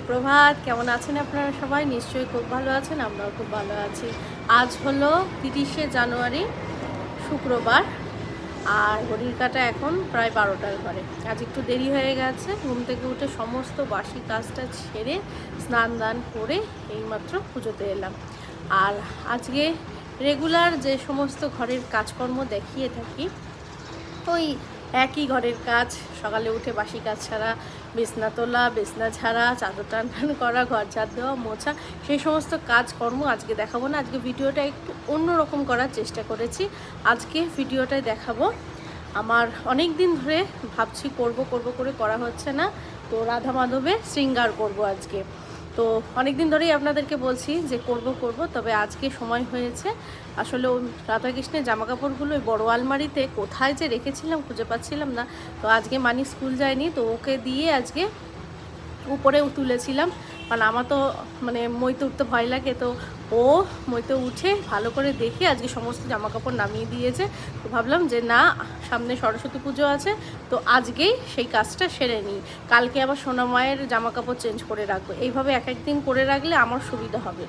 সুপ্রভাত। কেমন আছেন আপনারা সবাই? নিশ্চয়ই খুব ভালো আছেন, আমরাও খুব ভালো আছি। আজ হলো তিরিশে জানুয়ারি, শুক্রবার, আর ঘড়ির কাটা এখন প্রায় বারোটার ঘরে। আজ একটু দেরি হয়ে গেছে, ঘুম থেকে উঠে সমস্ত বাসি কাজটা ছেড়ে স্নান দান করে এইমাত্র পুজোতে এলাম। আর আজকে রেগুলার যে সমস্ত ঘরের কাজকর্ম দেখিয়ে থাকি, ওই একই ঘরের কাজ, সকালে উঠে বাসি কাজ ছাড়া বিছনা তোলা, বিছনা ছাড়া চাদর টান টান করা, ঘর ঝাড় দেওয়া, মোছা, সেই সমস্ত কাজকর্ম আজকে দেখাবো না। আজকে ভিডিওটা একটু অন্যরকম করার চেষ্টা করেছি। আজকে ভিডিওটায় দেখাবো। আমার অনেক দিন ধরে ভাবছি করব করব করে করা হচ্ছে না। তো রাধা মাধবে শৃঙ্গার করব আজকে। তো অনেক দিন ধরেই আপনাদেরকে বলছি যে করব করব, তবে আজকে সময় হয়েছে। আসলে রাধাকৃষ্ণের জামা কাপড়গুলো ওই বড়ো আলমারিতে কোথায় যে রেখেছিলাম খুঁজে পাচ্ছিলাম না। তো আজকে মানি স্কুল যায়নি, তো ওকে দিয়ে আজকে উপরেও তুলেছিলাম। কারণ আমার তো মানে মইতে উঠতে ভয় লাগে, তো ও মইতে উঠে ভালো করে দেখে আজকে সমস্ত জামা কাপড় নামিয়ে দিয়েছে। তো ভাবলাম যে না, সামনে সরস্বতী পুজো আছে, তো আজকেই সেই কাজটা সেরে নিই। কালকে আবার সোনা মায়ের জামা কাপড় চেঞ্জ করে রাখব। এইভাবে এক একদিন করে রাখলে আমার সুবিধা হবে।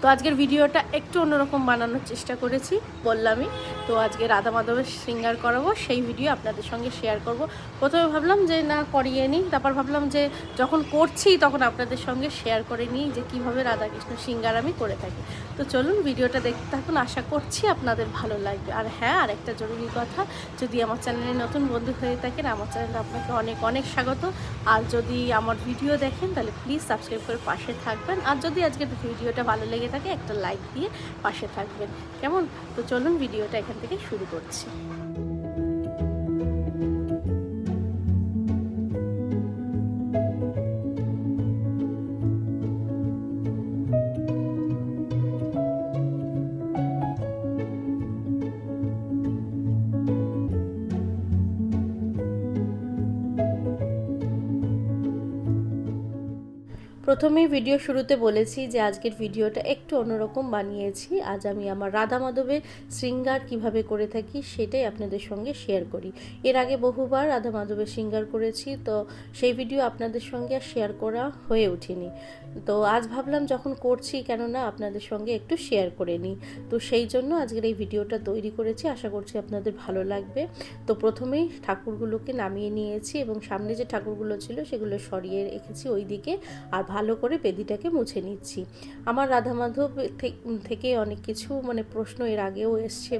তো আজকের ভিডিওটা একটু অন্যরকম বানানোর চেষ্টা করেছি, বললামই। তো আজকে রাধা মাধবের সিঙ্গার করাবো, সেই ভিডিও আপনাদের সঙ্গে শেয়ার করব। প্রথমে ভাবলাম যে, না, করিয়ে নিই। তারপর ভাবলাম যে, যখন করছি তখন আপনাদের সঙ্গে শেয়ার করে নিই যে, কীভাবে রাধাকৃষ্ণ সিঙ্গার আমি করে থাকি। তো চলুন ভিডিওটা দেখতে থাকুন, আশা করছি আপনাদের ভালো লাগবে। আর হ্যাঁ আর একটা জরুরি কথা, যদি আমার চ্যানেলে নতুন বন্ধু হয়ে থাকেন, আমার চ্যানেলে আপনাকে অনেক অনেক স্বাগত। আর যদি আমার ভিডিও দেখেন, তাহলে প্লিজ সাবস্ক্রাইব করে পাশে থাকবেন। আর যদি আজকের ভিডিওটা ভালো লেগে থাকে একটা লাইক দিয়ে পাশে থাকবেন। কেমন? তো চলুন ভিডিওটা এখান থেকে শুরু করছি। প্রথমেই ভিডিও শুরুতে বলেছি যে আজকের ভিডিওটা একটু অন্যরকম বানিয়েছি। আজ আমি আমার রাধা মাধবের শৃঙ্গার কীভাবে করে থাকি সেটাই আপনাদের সঙ্গে শেয়ার করি। এর আগে বহুবার রাধা মাধবের শৃঙ্গার করেছি, তো সেই ভিডিও আপনাদের সঙ্গে আর শেয়ার করা হয়ে ওঠেনি। তো আজ ভাবলাম যখন করছি, কেননা আপনাদের সঙ্গে একটু শেয়ার করে নিই। তো সেই জন্য আজকের এই ভিডিওটা তৈরি করেছি, আশা করছি আপনাদের ভালো লাগবে। তো প্রথমেই ঠাকুরগুলোকে নামিয়ে নিয়েছি এবং সামনে যে ঠাকুরগুলো ছিল সেগুলো সরিয়ে রেখেছি ওই দিকে আর ভালো করে বেদিটাকে মুছে নিচ্ছি। আমার রাধা মাধব থেকে অনেক কিছু মানে প্রশ্ন এর আগেও এসছে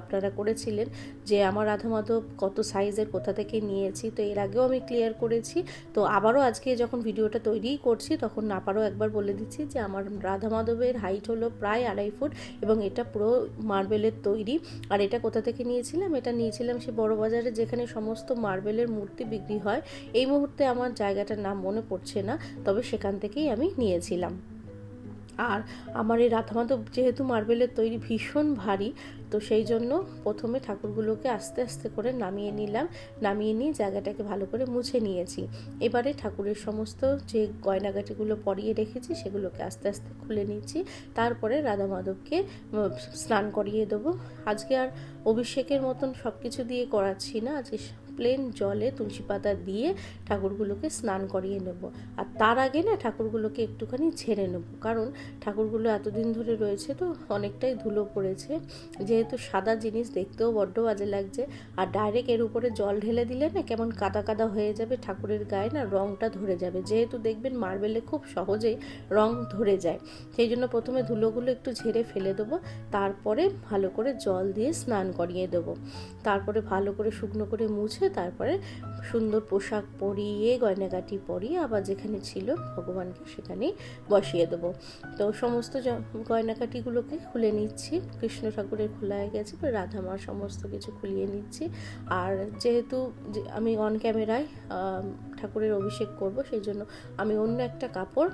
আপনারা করেছিলেন যে আমার রাধা মাধব কত সাইজের কোথা থেকে নিয়েছি, তো এর আগেও আমি ক্লিয়ার করেছি। তো আবারও আজকে যখন ভিডিওটা তৈরি করছি, তখন আবারও একবার বলে দিচ্ছি যে আমার রাধা মাধবের হাইট হলো প্রায় আড়াই ফুট এবং এটা পুরো মার্বেলের তৈরি। আর এটা কোথা থেকে নিয়েছিলাম? এটা নিয়েছিলাম সে বড় বাজারে যেখানে সমস্ত মার্বেলের মূর্তি বিক্রি হয়। এই মুহূর্তে আমার জায়গাটার নাম মনে পড়ছে না, তবে সেখান থেকেই আমি নিয়েছিলাম। আর আমার এই রাধামাধব যেহেতু মার্বেলের তৈরি ভীষণ ভারী, তো সেই জন্য প্রথমে ঠাকুরগুলোকে আস্তে আস্তে করে নামিয়ে নিলাম, নামিয়ে নিয়ে জায়গাটাকে ভালো করে মুছে নিয়েছি। এবারে ঠাকুরের সমস্ত যে গয়নাগাটিগুলো পরিয়ে রেখেছি, সেগুলোকে আস্তে আস্তে খুলে নিচ্ছি। তারপরে রাধা মাধবকে স্নান করিয়ে দেবো। আজকে আর অভিষেকের মতন সব কিছু দিয়ে করাচ্ছি না, আজকে প্লেন জলে তুলসী পাতা দিয়ে ঠাকুরগুলোকে স্নান করিয়ে নেব। আর তার আগে না ঠাকুরগুলোকে একটুখানি ঝেড়ে নেব। কারণ ঠাকুরগুলো এতদিন ধরে রয়েছে তো অনেকটাই ধুলো পড়েছে। যেহেতু সাদা জিনিস দেখতেও বড্ড বাজে লাগছে। আর ডাইরেক্ট এর উপরে জল ঢেলে দিলে না কেমন কাদা কাদা হয়ে যাবে ঠাকুরের গায়ে না রঙটা ধরে যাবে। যেহেতু দেখবেন মার্বেলে খুব সহজেই রং ধরে যায়। সেই জন্য প্রথমে ধুলোগুলো একটু ঝেড়ে ফেলে দেবো। তারপরে ভালো করে জল দিয়ে স্নান করিয়ে দেবো। তারপরে ভালো করে শুকনো করে মুছে তারপরে সুন্দর পোশাক পরিয়ে, গয়নাগাটি পরিয়ে আবার যেখানে ছিল ভগবানকে সেখানেই বসিয়ে দেবো। তো সমস্ত গয়নাকাটিগুলোকে খুলে নিচ্ছি। কৃষ্ণ ঠাকুরের খোলা হয়ে গেছে রাধা মার সমস্ত কিছু খুলিয়ে নিচ্ছি। আর যেহেতু আমি অন ক্যামেরায় ঠাকুরের অভিষেক করব, সেই জন্য আমি অন্য একটা কাপড়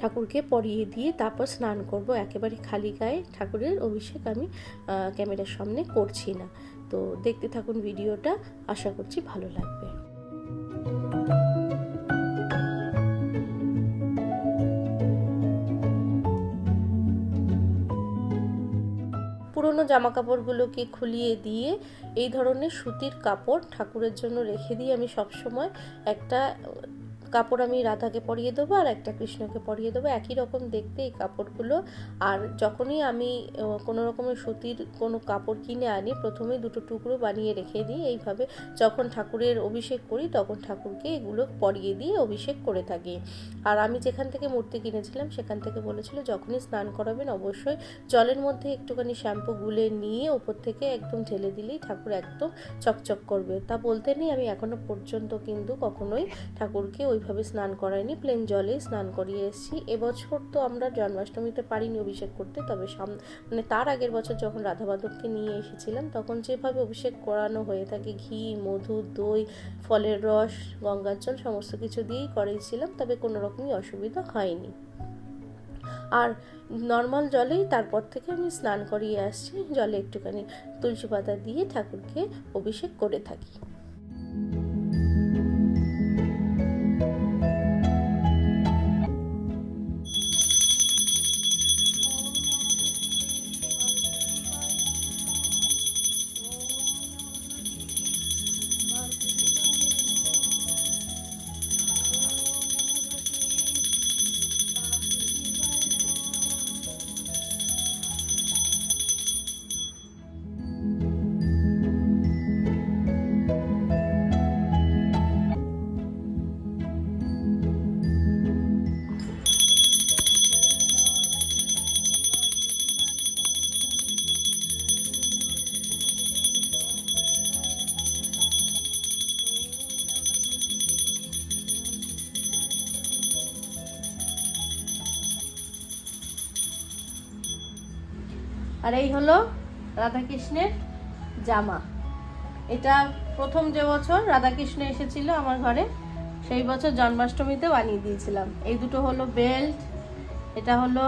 ঠাকুরকে পরিয়ে দিয়ে তারপর স্নান করব। একেবারে খালি গায়ে ঠাকুরের অভিষেক আমি ক্যামেরার সামনে করছি না। তো দেখতে থাকুন ভিডিওটা। আশা করছি ভালো লাগবে। পুরনো জামা কাপড়গুলোকে খুলিয়ে দিয়ে এই ধরনের সুতির কাপড় ঠাকুরের জন্য রেখে দিয়ে আমি সবসময় একটা কাপড় আমি রাধাকে পরিয়ে দেবো আর একটা কৃষ্ণকে পরিয়ে দেবো। একই রকম দেখতে এই কাপড়গুলো। আর যখনই আমি কোনো রকমের সুতির কোনো কাপড় কিনে আনি, প্রথমেই দুটো টুকরো বানিয়ে রেখে দিই। এইভাবে যখন ঠাকুরের অভিষেক করি, তখন ঠাকুরকে এগুলো পরিয়ে দিয়ে অভিষেক করে থাকি। আর আমি যেখান থেকে মূর্তি কিনেছিলাম, সেখান থেকে বলেছিল, যখনই স্নান করাবেন অবশ্যই জলের মধ্যে একটুখানি শ্যাম্পু গুলে নিয়ে উপর থেকে একদম ঢেলে দিলেই ঠাকুর একদম চকচক করবে। তা বলতে নেই, আমি এখনও পর্যন্ত কিন্তু কখনোই ঠাকুরকে ওইভাবে স্নান করাইনি প্লেন জলেই স্নান করিয়ে এসেছি। এবছর তো আমরা জন্মাষ্টমীতে পারিনি অভিষেক করতে, তবে সাম মানে তার আগের বছর যখন রাধা মাধবকে নিয়ে এসেছিলাম, তখন যেভাবে অভিষেক করানো হয়ে থাকে, ঘি, মধু, দই, ফলের রস গঙ্গার জল সমস্ত কিছু দিয়েই করেছিলাম, তবে কোনো রকমই অসুবিধা হয়নি। আর নর্মাল জলেই তারপর থেকে আমি স্নান করিয়ে আসছি, জলে একটুখানি তুলসী পাতা দিয়ে ঠাকুরকে অভিষেক করে থাকি। আর এই হলো রাধাকৃষ্ণের জামা। এটা প্রথম যে বছর রাধাকৃষ্ণ এসেছিল আমার ঘরে, সেই বছর জন্মাষ্টমীতে বানিয়ে দিয়েছিলাম। এই দুটো হলো বেল্ট, এটা হলো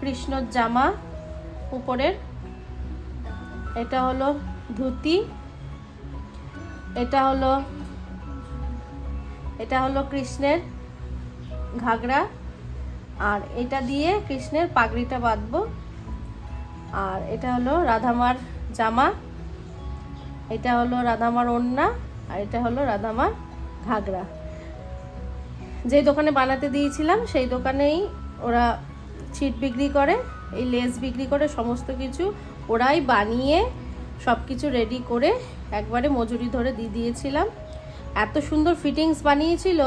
কৃষ্ণর জামা উপরের, এটা হলো ধুতি, এটা হলো এটা হলো কৃষ্ণের ঘাগরা, আর এটা দিয়ে কৃষ্ণের পাগড়িটা বাঁধবো। আর এটা হলো রাধামার জামা, এটা হলো রাধামার ওড়না, আর এটা হলো রাধামার ঘাগরা। যে দোকানে বানাতে দিয়েছিলাম, সেই দোকানেই ওরা ছিট বিক্রি করে, এই লেস বিক্রি করে, সমস্ত কিছু ওরাই বানিয়ে সব কিছু রেডি করে একবারে মজুরি ধরে দিয়ে দিয়েছিলাম। এত সুন্দর ফিটিংস বানিয়েছিল,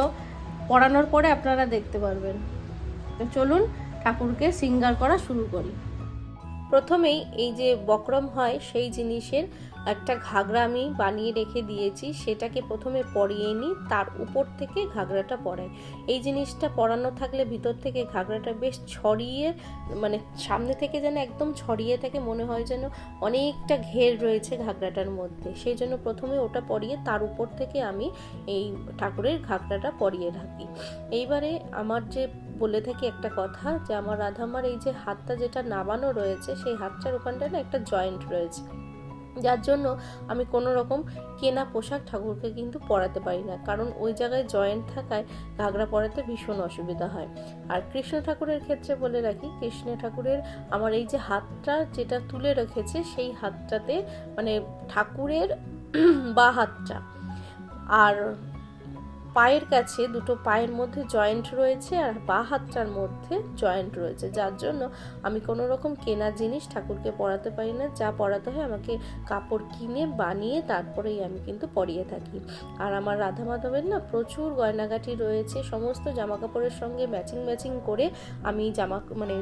পরানোর পরে আপনারা দেখতে পারবেন। তো চলুন ঠাকুরকে সিঙ্গার করা শুরু করি। প্রথমেই এই যে বক্রম হয়, সেই জিনিসের একটা ঘাগরা আমি বানিয়ে রেখে দিয়েছি, সেটাকে প্রথমে পরিয়ে নিই তার উপর থেকে ঘাগরাটা পরাই। এই জিনিসটা পরানো থাকলে ভিতর থেকে ঘাগরাটা বেশ ছড়িয়ে মানে সামনে থেকে যেন একদম ছড়িয়ে থাকে, মনে হয় যেন অনেকটা ঘের রয়েছে ঘাগরাটার মধ্যে। সেই জন্য প্রথমে ওটা পরিয়ে, তার উপর থেকে আমি এই ঠাকুরের ঘাগরাটা পরিয়ে থাকি এইবারে আমার যে বলে থাকি একটা কথা যে আমার রাধামার এই যে হাতটা যেটা নামানো রয়েছে, সেই হাতটার ওখানটায় না একটা জয়েন্ট রয়েছে। যার জন্য আমি কোনো রকম কেনা পোশাক ঠাকুরকে কিন্তু পরাতে পারি না। কারণ ওই জায়গায় জয়েন্ট থাকায় ঘাগরা পরাতে ভীষণ অসুবিধা হয়। আর কৃষ্ণ ঠাকুরের ক্ষেত্রে বলে রাখি, কৃষ্ণ ঠাকুরের আমার এই যে হাতটা যেটা তুলে রেখেছে, সেই হাতটাতে মানে ঠাকুরের বা হাতটা। আর পায়ের কাছে দুটো পায়ের মধ্যে জয়েন্ট রয়েছে আর বা হাতটার মধ্যে জয়েন্ট রয়েছে। যার জন্য আমি কোনো রকম কেনা জিনিস ঠাকুরকে পরাতে পারি না। যা পরাতে হয় আমাকে কাপড় কিনে বানিয়ে তারপরেই আমি কিন্তু পরিয়ে থাকি। আর আমার রাধা মাধবের না প্রচুর গয়নাগাটি রয়েছে। সমস্ত জামা কাপড়ের সঙ্গে ম্যাচিং ম্যাচিং করে আমি জামা মানে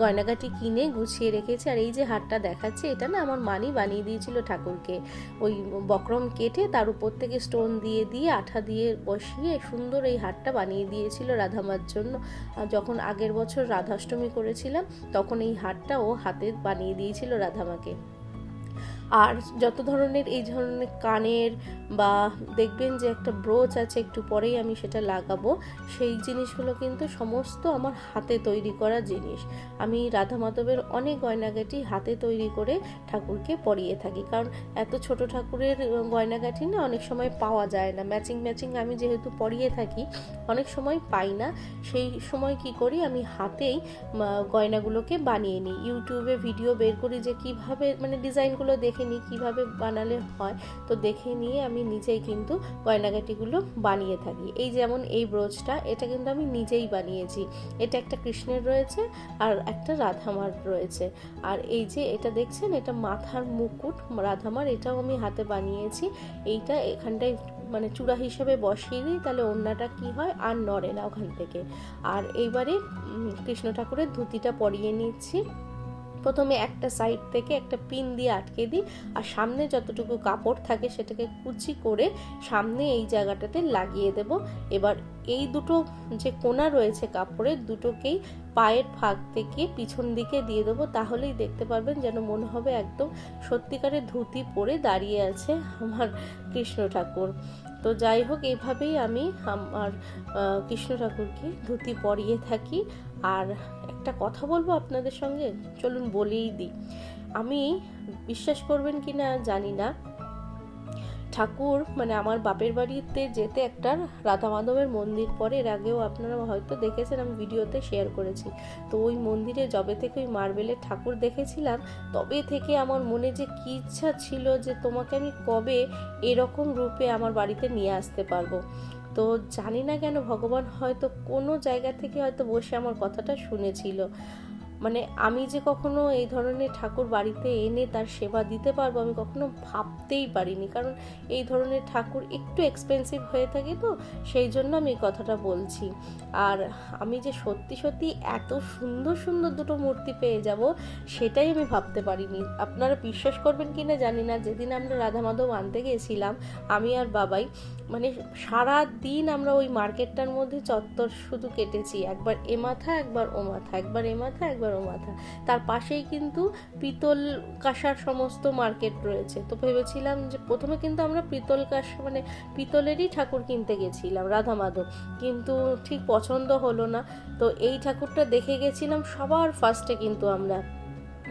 গয়নাগাটি কিনে গুছিয়ে রেখেছে, আর এই যে হারটা দেখাচ্ছে, এটা না আমার মানি বানিয়ে দিয়েছিল ঠাকুরকে। ওই বক্রম কেটে তার উপর থেকে স্টোন দিয়ে দিয়ে, আঠা দিয়ে বসিয়ে সুন্দর এই হারটা বানিয়ে দিয়েছিল রাধামার জন্য। যখন আগের বছর রাধাষ্টমী করেছিলাম, তখন এই হারটা ও হাতে বানিয়ে দিয়েছিল রাধামাকে। আর যত ধরনের এই ধরনের কানের বা দেখবেন যে একটা ব্রোচ আছে, একটু পরেই আমি সেটা লাগাবো, সেই জিনিসগুলো কিন্তু সমস্ত আমার হাতে তৈরি করা জিনিস। আমি রাধা মাধবের অনেক গয়নাগাটি হাতে তৈরি করে ঠাকুরকে পরিয়ে থাকি। কারণ এত ছোট ঠাকুরের গয়নাগাটি না অনেক সময় পাওয়া যায় না। ম্যাচিং ম্যাচিং আমি যেহেতু পরিয়ে থাকি, অনেক সময় পাই না। সেই সময় কি করি, আমি হাতেই গয়নাগুলোকে বানিয়ে নিই। ইউটিউবে ভিডিও বের করি যে কীভাবে মানে ডিজাইনগুলো দেখে দেখে নিই কীভাবে বানালে হয়। তো দেখে নিয়ে আমি নিজেই কিন্তু গয়নাগাটিগুলো বানিয়ে থাকি। এই যেমন এই ব্রোচটা, এটা কিন্তু আমি নিজেই বানিয়েছি। এটা একটা কৃষ্ণের রয়েছে আর একটা রাধামার রয়েছে। আর এই যে এটা দেখছেন, এটা মাথার মুকুট, রাধামার, এটাও আমি হাতে বানিয়েছি। এইটা এখানটায় মানে চূড়া হিসেবে বসিয়ে দিই, তাহলে ওড়নাটা কি হয় আর নড়ে না ওখান থেকে। আর এইবারে কৃষ্ণ ঠাকুরের ধুতিটা পরিয়ে নিচ্ছি। প্রথমে একটা সাইড থেকে একটা পিন দিয়ে আটকে দিই আর সামনে যতটুকু কাপড় থাকে সেটাকে কুচি করে সামনে এই জায়গাটাতে লাগিয়ে দেব। এবার এই দুটো যে কোনা রয়েছে কাপড়ের দুটোকেই পায়ের ফাঁক থেকে পিছন দিকে দিয়ে দেবো, তাহলেই দেখতে পারবেন যেন মনে হবে একদম সত্যিকারের ধুতি পরে দাঁড়িয়ে আছে আমার কৃষ্ণ ঠাকুর। তো যাই হোক, এইভাবেই আমি আমার কৃষ্ণ ঠাকুরকে ধুতি পরিয়ে থাকি। আর একটা কথা বলব আপনাদের সঙ্গে? চলুন বলেই দিই। আমি বিশ্বাস করবেন কি না জানি না ঠাকুর মানে আমার বাপের বাড়িতে যেতে একটা রাধা মাধবের মন্দির পরে, এর আগেও আপনারা হয়তো দেখেছেন, আমি ভিডিওতে শেয়ার করেছি। তো ওই মন্দিরে যবে থেকে ওই মার্বেলের ঠাকুর দেখেছিলাম, তবে থেকে আমার মনে যে কী ইচ্ছা ছিল যে তোমাকে আমি কবে এরকম রূপে আমার বাড়িতে নিয়ে আসতে পারব। তো জানি না কেন, ভগবান হয়তো কোনো জায়গা থেকে হয়তো বসে আমার কথাটা শুনেছিল। মানে আমি যে কখনো এই ধরনের ঠাকুর বাড়িতে এনে তার সেবা দিতে পারব আমি কখনো ভাবতেই পারিনি। কারণ এই ধরনের ঠাকুর একটু এক্সপেন্সিভ হয়ে থাকে তো, সেই জন্য আমি এই কথাটা বলছি। আর আমি যে সত্যি সত্যি এত সুন্দর সুন্দর দুটো মূর্তি পেয়ে যাব, সেটাই আমি ভাবতে পারিনি। আপনারা বিশ্বাস করবেন কি না জানি না, যেদিন আমরা রাধা মাধব আনতে গিয়েছিলাম আমি আর বাবাই মানে সারা দিন আমরা ওই মার্কেটটার মধ্যে চত্বর শুধু কেটেছি। একবার এ মাথা, একবার ও মাথা, একবার এ মাথা, একবার ও মাথা। তার পাশেই কিন্তু পিতল কাঁসার সমস্ত মার্কেট রয়েছে। তো ভেবেছিলাম যে প্রথমে কিন্তু আমরা পিতল কাঁসা মানে পিতলেরই ঠাকুর কিনতে গেছিলাম, রাধা মাধব। কিন্তু ঠিক পছন্দ হলো না। তো এই ঠাকুরটা দেখে গেছিলাম সবার ফার্স্টে কিন্তু আমরা।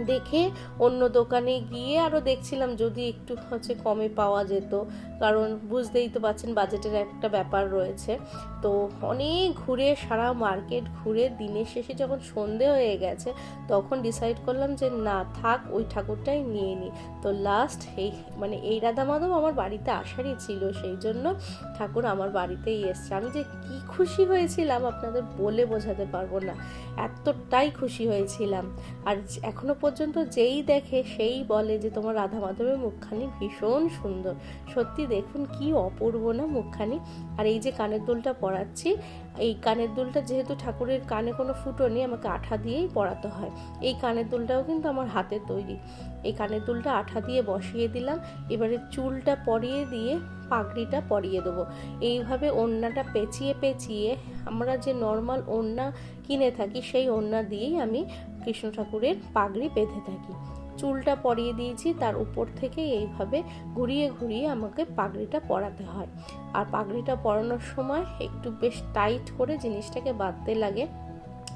দেখে অন্য দোকানে গিয়ে আরও দেখছিলাম যদি একটু হচ্ছে কমে পাওয়া যেত। কারণ বুঝতেই তো পাচ্ছেন বাজেটের একটা ব্যাপার রয়েছে। তো অনেক ঘুরে, সারা মার্কেট ঘুরে দিনের শেষে যখন সন্ধে হয়ে গেছে, তখন ডিসাইড করলাম যে না, থাক, ওই ঠাকুরটাই নিয়ে নিই তো লাস্ট এই মানে এই রাধা মাধব আমার বাড়িতে আসারই ছিল, সেই জন্য ঠাকুর আমার বাড়িতেই এসছে। আমি যে কি খুশি হয়েছিলাম আপনাদের বলে বোঝাতে পারব না। এতটাই খুশি হয়েছিলাম। আর এখনও পর্যন্ত যেই দেখে সেই বলে যে তোমার রাধা মাধবের মুখখানি ভীষণ সুন্দর। সত্যি দেখুন কি অপূর্ব না মুখখানি। আর এই যে কানের দুলটা পরাচ্ছি এই কানের দুলটা যেহেতু ঠাকুরের কানে কোনো ফুটো নেই, আমাকে আঠা দিয়েই পরাতে হয়। এই কানের দুলটাও কিন্তু আমার হাতে তৈরি। এই কানের দুলটা আঠা দিয়ে বসিয়ে দিলাম, এবারে চুলটা পরিয়ে দিয়ে পাগড়িটা পরিয়ে দেবো। এইভাবে ওড়নাটা পেঁচিয়ে পেঁচিয়ে আমরা যে নর্মাল ওড়না কিনে থাকি, সেই ওড়না দিয়েই আমি কৃষ্ণ ঠাকুরের পাগড়ি বেঁধে থাকি। চুলটা পরিয়ে দিয়েছি, তার উপর থেকে এইভাবে ঘুরিয়ে ঘুরিয়ে আমাকে পাগড়িটা পরাতে হয়। আর পাগড়িটা পরানোর সময় একটু বেশ টাইট করে জিনিসটাকে বাঁধতে লাগে।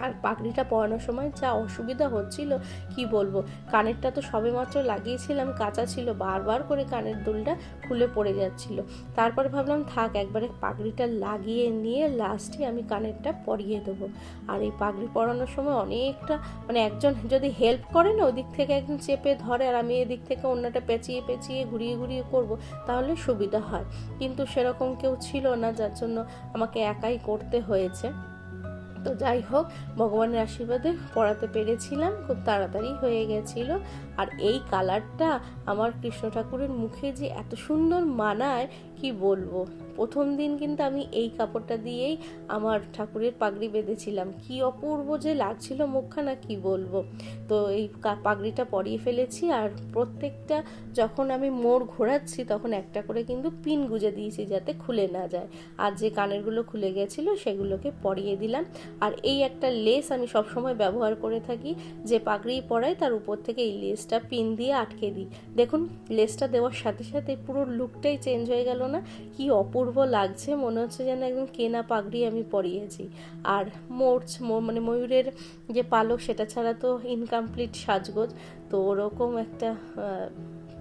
আর পাগড়িটা পরানোর সময় যা অসুবিধা হচ্ছিল, কি বলব? কানেরটা তো সবেমাত্র লাগিয়েছিলাম, কাঁচা ছিল, বারবার করে কানের দুলটা খুলে পড়ে যাচ্ছিল। তারপরে ভাবলাম, থাক, একবারে পাগড়িটা লাগিয়ে নিয়ে লাস্টে আমি কানেরটা পরিয়ে দেবো। আর এই পাগড়ি পরানোর সময় অনেকটা মানে একজন যদি হেল্প করে না, ওদিক থেকে একজন চেপে ধরে আর আমি এদিক থেকে অন্যটা পেঁচিয়ে পেঁচিয়ে ঘুরিয়ে ঘুরিয়ে করব, তাহলে সুবিধা হয়। কিন্তু সেরকম কেউ ছিল না, যার জন্য আমাকে একাই করতে হয়েছে। তো যাই হোক, ভগবানের আশীর্বাদে পড়াতে পেরেছিলাম, খুব তাড়াতাড়ি হয়ে গেছিল। আর এই কালারটা আমার কৃষ্ণ ঠাকুরের মুখে যে এত সুন্দর মানায়, কি বলব? প্রথম দিন কিন্তু আমি এই কাপড়টা দিয়েই আমার ঠাকুরের পাগড়ি বেঁধেছিলাম। কি অপূর্ব যে লাগছিল মুখখানা, কি বলব? তো এই পাগড়িটা পরিয়ে ফেলেছি আর প্রত্যেকটা যখন আমি মোড় ঘোরাচ্ছি তখন একটা করে কিন্তু পিন গুজে দিয়েছি যাতে খুলে না যায়। আর যে কানেরগুলো খুলে গেছিল সেগুলোকে পরিয়ে দিলাম। আর এই একটা লেস আমি সবসময় ব্যবহার করে থাকি, যে পাগড়ি পরাই তার উপর থেকে এই লেসটা পিন দিয়ে আটকে দিই। দেখুন, লেসটা দেওয়ার সাথে সাথে পুরো লুকটাই চেঞ্জ হয়ে গেল না? কি অপূর্ব লাগছে, মনে হচ্ছে যেন একদম কেনা পাগড়ি আমি পরিয়েছি। আর মোর্চ মানে ময়ূরের যে পালক, সেটা ছাড়া তো ইনকমপ্লিট সাজগোজ। তো ওরকম একটা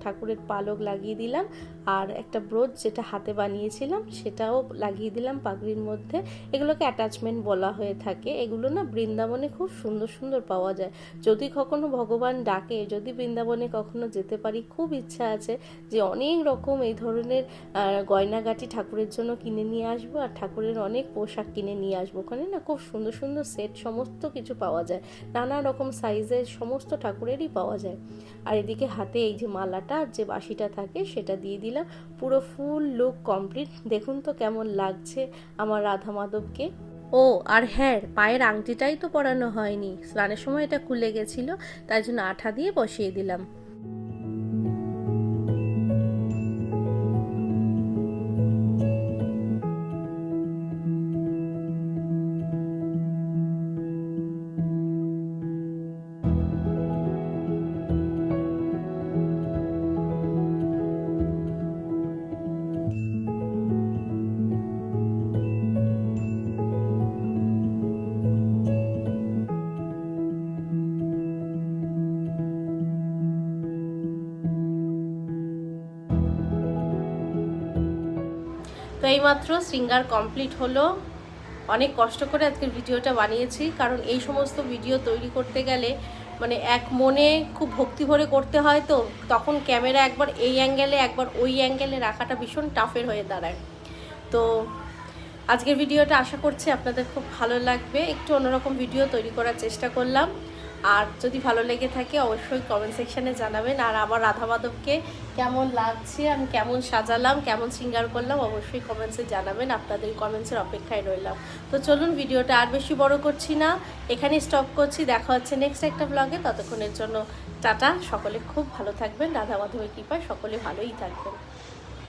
ঠাকুরের পালক লাগিয়ে দিলাম। আর একটা ব্রোচ যেটা হাতে বানিয়েছিলাম, সেটাও লাগিয়ে দিলাম পাগড়ির মধ্যে। এগুলোকে অ্যাটাচমেন্ট বলা হয়ে থাকে। এগুলো না বৃন্দাবনে খুব সুন্দর সুন্দর পাওয়া যায়। যদি কখনো ভগবান ডাকে, যদি বৃন্দাবনে কখনো যেতে পারি, খুব ইচ্ছা আছে যে অনেক রকম এই ধরনের গয়নাগাটি ঠাকুরের জন্য কিনে নিয়ে আসব আর ঠাকুরের অনেক পোশাক কিনে নিয়ে আসব। ওখানে না খুব সুন্দর সুন্দর সেট সমস্ত কিছু পাওয়া যায়। নানা রকম সাইজের সমস্ত ঠাকুরেরই পাওয়া যায়। আর এদিকে হাতে এই যে মালাটা আর যে বাঁশিটা থাকে, সেটা দিয়ে দিলাম। পুরো ফুল লুক কমপ্লিট। দেখুন তো কেমন লাগছে আমার রাধা মাধবকে ও, আর হ্যাঁ পায়ের আংটিটাই তো পরানো হয়নি। স্নানের সময় এটা খুলে গেছিল, তাই জন্য আঠা দিয়ে বসিয়ে দিলাম। এইমাত্র সিঙ্গার কমপ্লিট হলো। অনেক কষ্ট করে আজকের ভিডিওটা বানিয়েছি, কারণ এই সমস্ত ভিডিও তৈরি করতে গেলে মানে এক মনে খুব ভক্তি ভরে করতে হয় তো, তখন ক্যামেরা একবার এই অ্যাঙ্গেলে একবার ওই অ্যাঙ্গেলে রাখাটা ভীষণ টাফের হয়ে দাঁড়ায়। তো আজকের ভিডিওটা আশা করছি আপনাদের খুব ভালো লাগবে। একটু অন্যরকম ভিডিও তৈরি করার চেষ্টা করলাম। আর যদি ভালো লেগে থাকে, অবশ্যই কমেন্ট সেকশানে জানাবেন। আর আমার রাধা মাধবকে কেমন লাগছে, আমি কেমন সাজালাম, কেমন সিঙ্গার করলাম, অবশ্যই কমেন্টসে জানাবেন। আপনাদের কমেন্টসের অপেক্ষায় রইলাম। তো চলুন, ভিডিওটা আর বেশি বড় করছি না। এখানে স্টপ করছি। দেখা হচ্ছে নেক্সট একটা ব্লগে ততক্ষণের জন্য টাটা। সকলে খুব ভালো থাকবেন। রাধা মাধবের কৃপায় সকলে ভালোই থাকবেন।